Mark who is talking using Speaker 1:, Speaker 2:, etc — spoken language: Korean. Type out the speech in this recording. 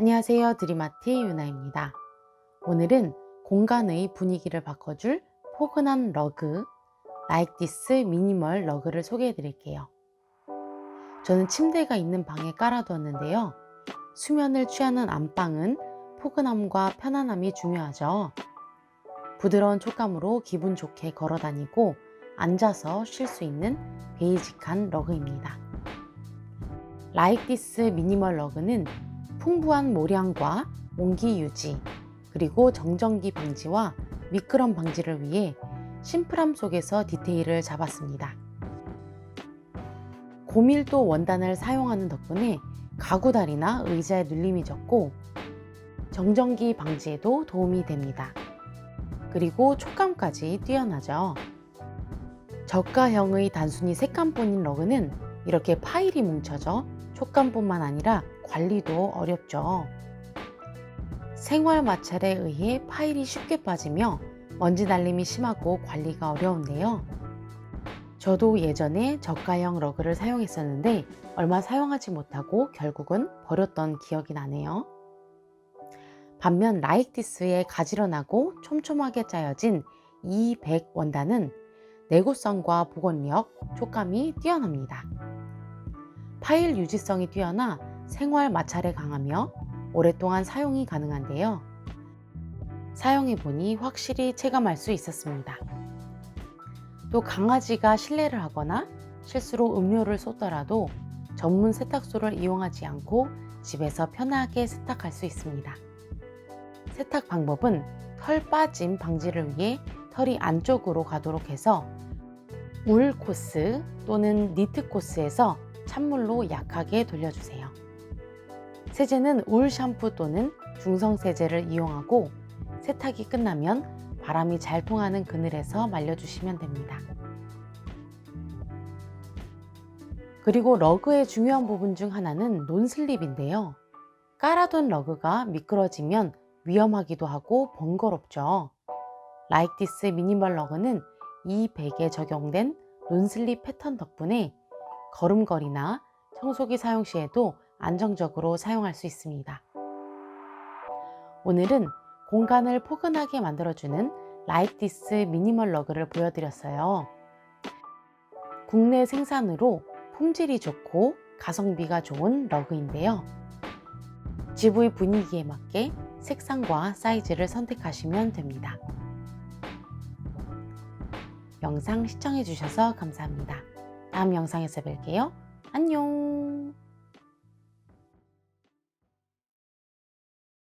Speaker 1: 안녕하세요. 드리마티 유나입니다. 오늘은 공간의 분위기를 바꿔줄 포근한 러그, Like This 미니멀 러그를 소개해 드릴게요. 저는 침대가 있는 방에 깔아두었는데요. 수면을 취하는 안방은 포근함과 편안함이 중요하죠. 부드러운 촉감으로 기분 좋게 걸어 다니고 앉아서 쉴 수 있는 베이직한 러그입니다. Like This 미니멀 러그는 풍부한 모량과 온기 유지, 그리고 정전기 방지와 미끄럼 방지를 위해 심플함 속에서 디테일을 잡았습니다. 고밀도 원단을 사용하는 덕분에 가구다리나 의자의 눌림이 적고 정전기 방지에도 도움이 됩니다. 그리고 촉감까지 뛰어나죠. 저가형의 단순히 색감뿐인 러그는 이렇게 파일이 뭉쳐져 촉감뿐만 아니라 관리도 어렵죠. 생활 마찰에 의해 파일이 쉽게 빠지며 먼지 날림이 심하고 관리가 어려운데요. 저도 예전에 저가형 러그를 사용했었는데 얼마 사용하지 못하고 결국은 버렸던 기억이 나네요. 반면 라이티스의 가지런하고 촘촘하게 짜여진 E100 원단은 내구성과 복원력, 촉감이 뛰어납니다. 파일 유지성이 뛰어나 생활 마찰에 강하며 오랫동안 사용이 가능한데요. 사용해 보니 확실히 체감할 수 있었습니다. 또 강아지가 실내를 하거나 실수로 음료를 쏟더라도 전문 세탁소를 이용하지 않고 집에서 편하게 세탁할 수 있습니다. 세탁 방법은 털 빠짐 방지를 위해 털이 안쪽으로 가도록 해서 울 코스 또는 니트 코스에서 찬물로 약하게 돌려주세요. 세제는 울 샴푸 또는 중성 세제를 이용하고 세탁이 끝나면 바람이 잘 통하는 그늘에서 말려주시면 됩니다. 그리고 러그의 중요한 부분 중 하나는 논슬립인데요. 깔아둔 러그가 미끄러지면 위험하기도 하고 번거롭죠. This 미니멀 러그는 이 백에 적용된 논슬립 패턴 덕분에 걸음걸이나 청소기 사용 시에도 안정적으로 사용할 수 있습니다. 오늘은 공간을 포근하게 만들어주는 This 미니멀 러그를 보여드렸어요. 국내 생산으로 품질이 좋고 가성비가 좋은 러그인데요. 집의 분위기에 맞게 색상과 사이즈를 선택하시면 됩니다. 영상 시청해주셔서 감사합니다. 다음 영상에서 뵐게요. 안녕!